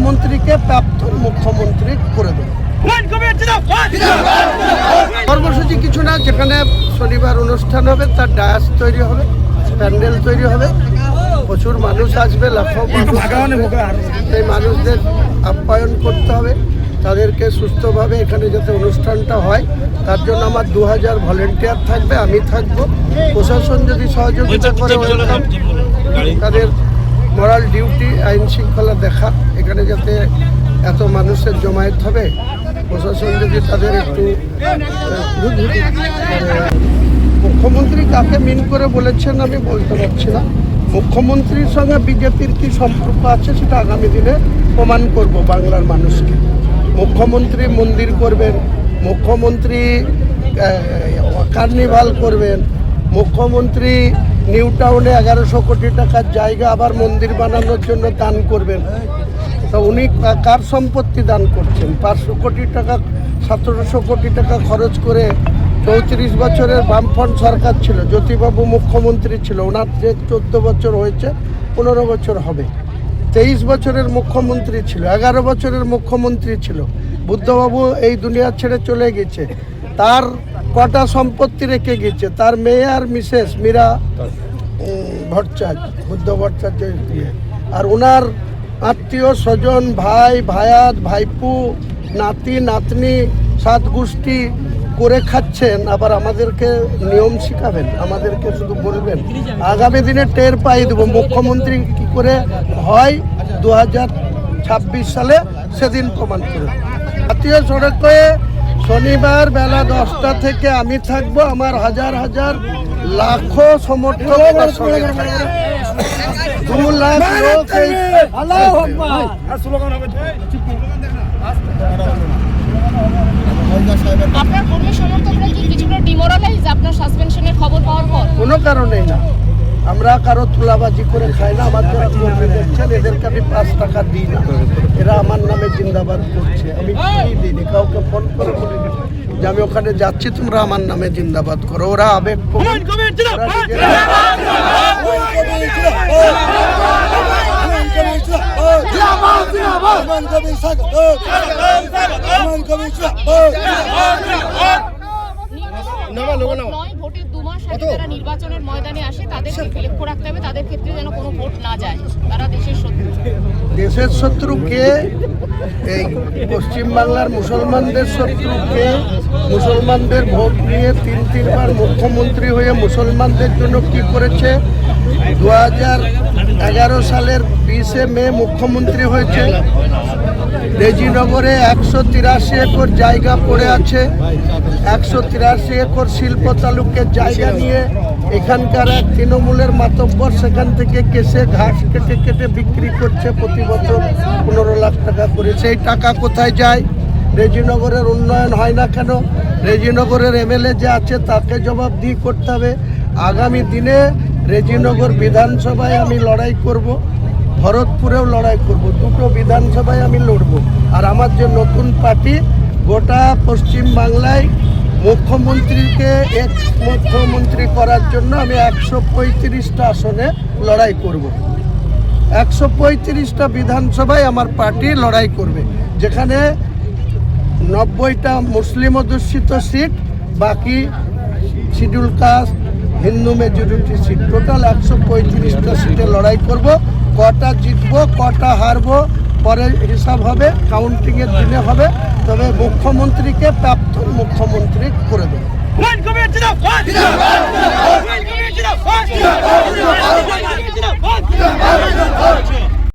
মুখ্যমন্ত্রীকে প্রাক্তন মুখ্যমন্ত্রী করে দেবো। কর্মসূচি কিছু না যেখানে শনিবার অনুষ্ঠান হবে তার ডায়াস তৈরি হবে প্যান্ডেল তৈরি হবে। প্রচুর মানুষ আসবে লাখো সেই মানুষদের আপ্যায়ন করতে হবে। তাদেরকে সুস্থভাবে এখানে যাতে অনুষ্ঠানটা হয় তার জন্য আমার দু হাজার ভলেন্টিয়ার থাকবে আমি থাকব। প্রশাসন যদি সহযোগিতা করে তাদের মরাল ডিউটি আইন শৃঙ্খলা দেখা এখানে যাতে এত মানুষের জমায়েত হবে প্রশাসন যদি তাদের একটু মানে, মুখ্যমন্ত্রী কাকে মিন করে বলেছেন আমি বলতে পারছি না। মুখ্যমন্ত্রীর সঙ্গে বিজেপির কি সম্পর্ক আছে সেটা আগামী দিনে প্রমাণ করব বাংলার মানুষকে। মুখ্যমন্ত্রী মন্দির করবেন মুখ্যমন্ত্রী কার্নিভাল করবেন মুখ্যমন্ত্রী নিউ টাউনে এগারোশো কোটি টাকার জায়গা আবার মন্দির বানানোর জন্য দান করবেন। তা উনি কার সম্পত্তি দান করছেন? পাঁচশো কোটি টাকা, সতেরোশো কোটি টাকা খরচ করে চৌত্রিশ বছরের বামফ্রন্ট সরকার ছিল, জ্যোতিবাবু মুখ্যমন্ত্রী ছিল। ওনার যে চোদ্দ বছর হয়েছে, পনেরো বছর হবে। তেইশ বছরের মুখ্যমন্ত্রী ছিল, এগারো বছরের মুখ্যমন্ত্রী ছিল। বুদ্ধবাবু এই দুনিয়া ছেড়ে চলে গেছে। তার কটা সম্পত্তি রেখে গেছে? তার মেয়ে আর মিসেস মীরা ভট্টাচার্য, বুদ্ধ ভট্টাচার্যের বিয়ে আর ওনার আত্মীয় স্বজন, ভাই, ভায়াত, ভাইপু, নাতি, নাতনি সাত গোষ্ঠী করে খাচ্ছেন, আবার আমাদেরকে নিয়ম শিখাবেন, আমাদেরকে শুধু বলবেন। আগামী দিনে টের পাই দেবো। মুখ্যমন্ত্রী কি করে হয়? দু সালে সেদিন প্রমাণ করে জাতীয় সড়কে শনিবার বেলা দশটা থেকে আমি থাকব আমার হাজার হাজার লাখো সমর্থক দু লাখ লোক আপনার কর্মী সমর্থকরা কি কিছুটা ডিমোরালাইজ আপনার সাসপেনশনের খবর পাওয়ার পর? কোনো কারণেই না। আমরা কারও তুলাবাজি করে খাই না আমার যারা কর্মী দেখছেন এদেরকে আমি পাঁচ টাকা দিই না এরা আমার নামে জিন্দাবাদ করছে আমি দিইনি কাউকে ফোন করে বলিনি যে আমি ওখানে যাচ্ছি তোমরা আমার নামে জিন্দাবাদ করো ওরা আবেগ আগে যারা নির্বাচনের ময়দানে আসে তাদেরকে লক্ষ্য রাখতে হবে তাদের ক্ষেত্রে যেন কোনো ভোট না যায়। তারা দেশের শত্রু। দেশের শত্রু কে এই পশ্চিমবাংলার মুসলমানদের শত্রুকে মুসলমানদের ভোট নিয়ে তিন তিনবার মুখ্যমন্ত্রী হয়ে মুসলমানদের জন্য কি করেছে? দু হাজার এগারো সালের বিশে মে মুখ্যমন্ত্রী হয়েছে। রেজিনগরে একশো তিরাশি একর জায়গা পড়ে আছে। একশো তিরাশি একর শিল্প তালুকের জায়গা নিয়ে এখানকার এক তৃণমূলের মাতব্বর সেখান থেকে কেসে ঘাস কেটে কেটে বিক্রি করছে প্রতি বছর পনেরো লাখ টাকা করে। সেই টাকা কোথায় যায়? রেজিনগরের উন্নয়ন হয় না কেন? রেজিনগরের এমএলএ যে আছে তাকে জবাবদিহি করতে হবে। আগামী দিনে রেজিনগর বিধানসভায় আমি লড়াই করব। ভরতপুরেও লড়াই করব। দুটো বিধানসভায় আমি লড়ব। আর আমার যে নতুন পার্টি, গোটা পশ্চিম বাংলায় মুখ্যমন্ত্রীকে এক মুখ্যমন্ত্রী করার জন্য আমি একশো পঁয়ত্রিশটা আসনে লড়াই করব। একশো পঁয়ত্রিশটা বিধানসভায় আমার পার্টি লড়াই করবে। যেখানে নব্বইটা মুসলিম অধ্যুষিত সিট, বাকি schedule caste, Hindu majority seat. Total একশো পঁয়ত্রিশটা সিটে লড়াই করব। কটা জিতবো, কটা হারবো, পরে হিসাব হবে কাউন্টিংয়ের দিনে হবে, তবে মুখ্যমন্ত্রীকে প্রাপ্ত মুখ্যমন্ত্রী করে দেবো।